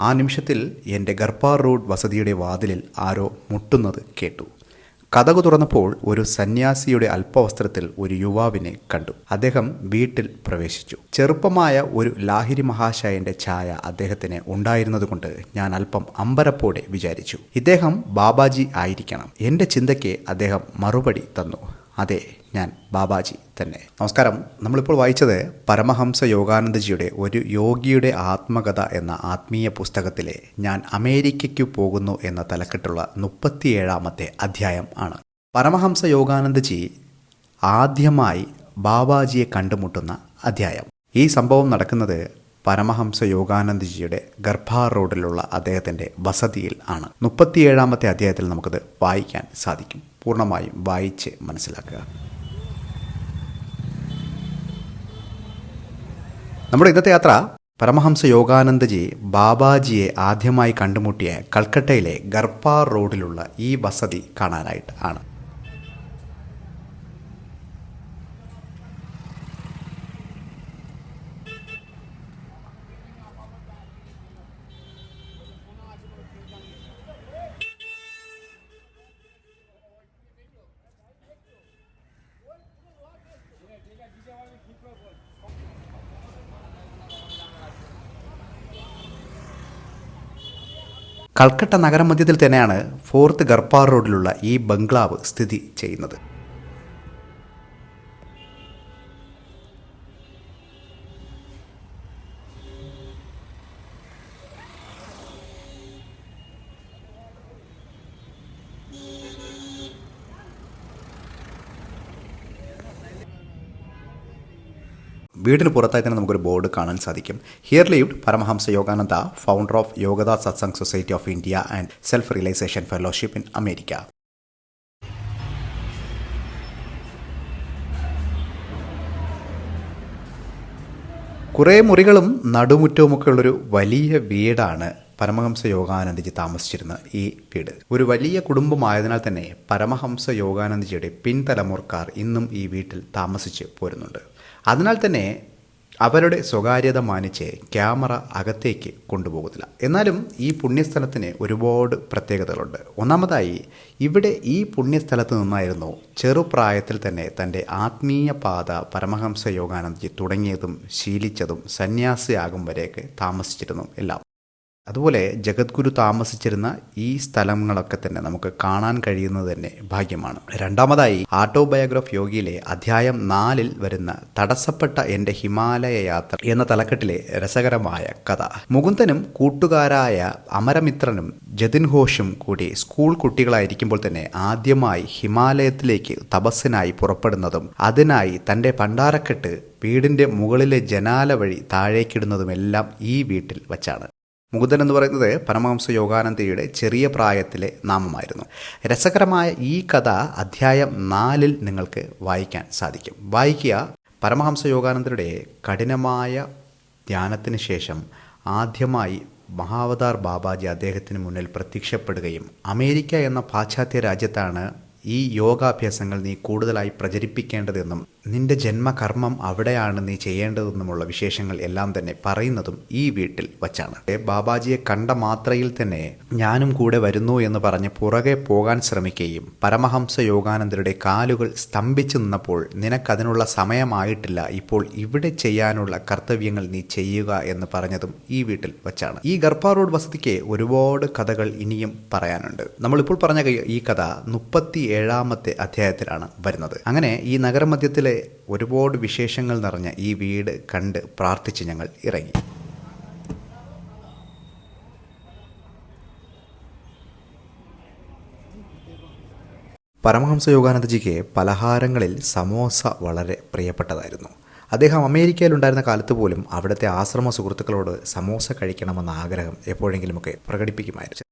ആ നിമിഷത്തിൽ എന്റെ ഗർപ്പാർ റോഡ് വസതിയുടെ വാതിലിൽ ആരോ മുട്ടുന്നത് കേട്ടു. കഥകു തുറന്നപ്പോൾ ഒരു സന്യാസിയുടെ അല്പവസ്ത്രത്തിൽ ഒരു യുവാവിനെ കണ്ടു. അദ്ദേഹം വീട്ടിൽ പ്രവേശിച്ചു. ചെറുപ്പമായ ഒരു ലാഹിരി മഹാശയന്റെ ഛായ അദ്ദേഹത്തിന് ഉണ്ടായിരുന്നതുകൊണ്ട് ഞാൻ അല്പം അമ്പരപ്പോടെ വിചാരിച്ചു. ഇദ്ദേഹം ബാബാജി ആയിരിക്കണം. എന്റെ ചിന്തയ്ക്ക് അദ്ദേഹം മറുപടി തന്നു. അതെ ഞാൻ ബാബാജി തന്നെ. നമസ്കാരം. നമ്മളിപ്പോൾ വായിച്ചത് പരമഹംസ യോഗാനന്ദജിയുടെ ഒരു യോഗിയുടെ ആത്മകഥ എന്ന ആത്മീയ പുസ്തകത്തിലെ ഞാൻ അമേരിക്കയ്ക്കു പോകുന്നു എന്ന തലക്കെട്ടുള്ള മുപ്പത്തിയേഴാമത്തെ അധ്യായം ആണ്. പരമഹംസ യോഗാനന്ദജി ആദ്യമായി ബാബാജിയെ കണ്ടുമുട്ടുന്ന അധ്യായം. ഈ സംഭവം നടക്കുന്നത് പരമഹംസ യോഗാനന്ദജിയുടെ ഗർഭാർ റോഡിലുള്ള അദ്ദേഹത്തിന്റെ വസതിയിൽ ആണ്. മുപ്പത്തിയേഴാമത്തെ അധ്യായത്തിൽ നമുക്കത് വായിക്കാൻ സാധിക്കും. പൂർണമായും വായിച്ച് മനസ്സിലാക്കുക. നമ്മുടെ ഇന്നത്തെ യാത്ര പരമഹംസ യോഗാനന്ദജി ബാബാജിയെ ആദ്യമായി കണ്ടുമുട്ടിയ കൽക്കട്ടയിലെ ഗർഭാർ റോഡിലുള്ള ഈ വസതി കാണാനായിട്ട് ആണ്. കൽക്കട്ട നഗരമധ്യത്തിൽ തന്നെയാണ് ഫോർത്ത് ഗർപ്പാർ റോഡിലുള്ള ഈ ബംഗ്ലാവ് സ്ഥിതി ചെയ്യുന്നത്. വീടിന് പുറത്തായി തന്നെ നമുക്കൊരു ബോർഡ് കാണാൻ സാധിക്കും. Here lived Paramahansa Yogananda founder of Yogoda Satsang society of India and self realization fellowship in America കുറേ മുറികളും നടുമുറ്റവുമൊക്കെ ഉള്ളൊരു വലിയ വീടാണ് പരമഹംസ യോഗാനന്ദജി താമസിച്ചിരുന്ന ഈ വീട്. ഒരു വലിയ കുടുംബമായതിനാൽ തന്നെ പരമഹംസ യോഗാനന്ദജിയുടെ പിൻതലമുറക്കാർ ഇന്നും ഈ വീട്ടിൽ താമസിച്ച് പോരുന്നുണ്ട്. അതിനാൽ തന്നെ അവരുടെ സ്വകാര്യത മാനിച്ച് ക്യാമറ അകത്തേക്ക് കൊണ്ടുപോകത്തില്ല എന്നാലും ഈ പുണ്യസ്ഥലത്തിന് ഒരുപാട് പ്രത്യേകതകളുണ്ട്. ഒന്നാമതായി ഇവിടെ ഈ പുണ്യസ്ഥലത്ത് നിന്നായിരുന്നു ചെറുപ്രായത്തിൽ തന്നെ തന്റെ ആത്മീയ പാത പരമഹംസ യോഗാനന്ദജി തുടങ്ങിയതും ശീലിച്ചതും സന്യാസിയാകും വരെയൊക്കെ താമസിച്ചിരുന്നു എല്ലാം. അതുപോലെ ജഗദ്ഗുരു താമസിച്ചിരുന്ന ഈ സ്ഥലങ്ങളൊക്കെ തന്നെ നമുക്ക് കാണാൻ കഴിയുന്നത് തന്നെ ഭാഗ്യമാണ്. രണ്ടാമതായി ആട്ടോബയോഗ്രഫ് യോഗിയിലെ അധ്യായം നാലിൽ വരുന്ന തടസ്സപ്പെട്ട എന്റെ ഹിമാലയ യാത്ര എന്ന തലക്കെട്ടിലെ രസകരമായ കഥ. മുകുന്ദനും കൂട്ടുകാരായ അമരമിത്രനും ജതിൻ ഘോഷും കൂടി സ്കൂൾ കുട്ടികളായിരിക്കുമ്പോൾ തന്നെ ആദ്യമായി ഹിമാലയത്തിലേക്ക് തപസ്സിനായി പുറപ്പെടുന്നതും അതിനായി തന്റെ പണ്ടാരക്കെട്ട് വീടിന്റെ മുകളിലെ ജനാല വഴി താഴേക്കിടുന്നതുമെല്ലാം ഈ വീട്ടിൽ വച്ചാണ്. മുകുന്ദൻ എന്ന് പറയുന്നത് പരമഹംസ യോഗാനന്ദയുടെ ചെറിയ പ്രായത്തിലെ നാമമായിരുന്നു. രസകരമായ ഈ കഥ അധ്യായം നാലിൽ നിങ്ങൾക്ക് വായിക്കാൻ സാധിക്കും. വായിക്കുക പരമഹംസ യോഗാനന്ദരുടെ കഠിനമായ ധ്യാനത്തിന് ശേഷം ആദ്യമായി മഹാവതാർ ബാബാജി അദ്ദേഹത്തിന് മുന്നിൽ പ്രത്യക്ഷപ്പെടുകയും അമേരിക്ക എന്ന പാശ്ചാത്യ രാജ്യത്താണ് ഈ യോഗാഭ്യാസങ്ങൾ നീ കൂടുതലായി പ്രചരിപ്പിക്കേണ്ടതെന്നും നിന്റെ ജന്മകർമ്മം അവിടെയാണ് നീ ചെയ്യേണ്ടതെന്നുമുള്ള വിശേഷങ്ങൾ എല്ലാം തന്നെ പറയുന്നതും ഈ വീട്ടിൽ വച്ചാണ്. ബാബാജിയെ കണ്ട മാത്രയിൽ തന്നെ ഞാനും കൂടെ വരുന്നു എന്ന് പറഞ്ഞ് പുറകെ പോകാൻ ശ്രമിക്കുകയും പരമഹംസ യോഗാനന്ദരുടെ കാലുകൾ സ്തംഭിച്ചു നിന്നപ്പോൾ നിനക്കതിനുള്ള സമയമായിട്ടില്ല. ഇപ്പോൾ ഇവിടെ ചെയ്യാനുള്ള കർത്തവ്യങ്ങൾ നീ ചെയ്യുക എന്ന് പറഞ്ഞതും ഈ വീട്ടിൽ വച്ചാണ്. ഈ ഗർഭ റോഡ് വസതിക്ക് ഒരുപാട് കഥകൾ ഇനിയും പറയാനുണ്ട്. നമ്മളിപ്പോൾ പറഞ്ഞ ഈ കഥ മുപ്പത്തി ഏഴാമത്തെ അധ്യായത്തിലാണ് വരുന്നത്. അങ്ങനെ ഈ നഗരമധ്യത്തിലെ ഒരുപാട് വിശേഷങ്ങൾ നിറഞ്ഞ ഈ വീട് കണ്ട് പ്രാർത്ഥിച്ച് ഞങ്ങൾ ഇറങ്ങി. പരമഹംസ യോഗാനന്ദജിക്ക് പലഹാരങ്ങളിൽ സമോസ വളരെ പ്രിയപ്പെട്ടതായിരുന്നു. അദ്ദേഹം അമേരിക്കയിലുണ്ടായിരുന്ന കാലത്ത് പോലും അവിടുത്തെ ആശ്രമ സുഹൃത്തുക്കളോട് സമോസ കഴിക്കണമെന്ന ആഗ്രഹം എപ്പോഴെങ്കിലുമൊക്കെ പ്രകടിപ്പിക്കുമായിരുന്നു.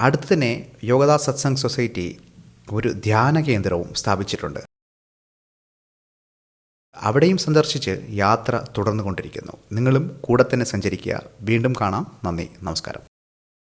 അടുത്ത് തന്നെ യോഗദാ സത്സംഗ് സൊസൈറ്റി ഒരു ധ്യാന കേന്ദ്രവും സ്ഥാപിച്ചിട്ടുണ്ട്. അവിടെയും സന്ദർശിച്ച് യാത്ര തുടർന്നുകൊണ്ടിരിക്കുന്നു. നിങ്ങളും കൂടെ തന്നെ സഞ്ചരിക്കുക. വീണ്ടും കാണാം. നന്ദി. നമസ്കാരം.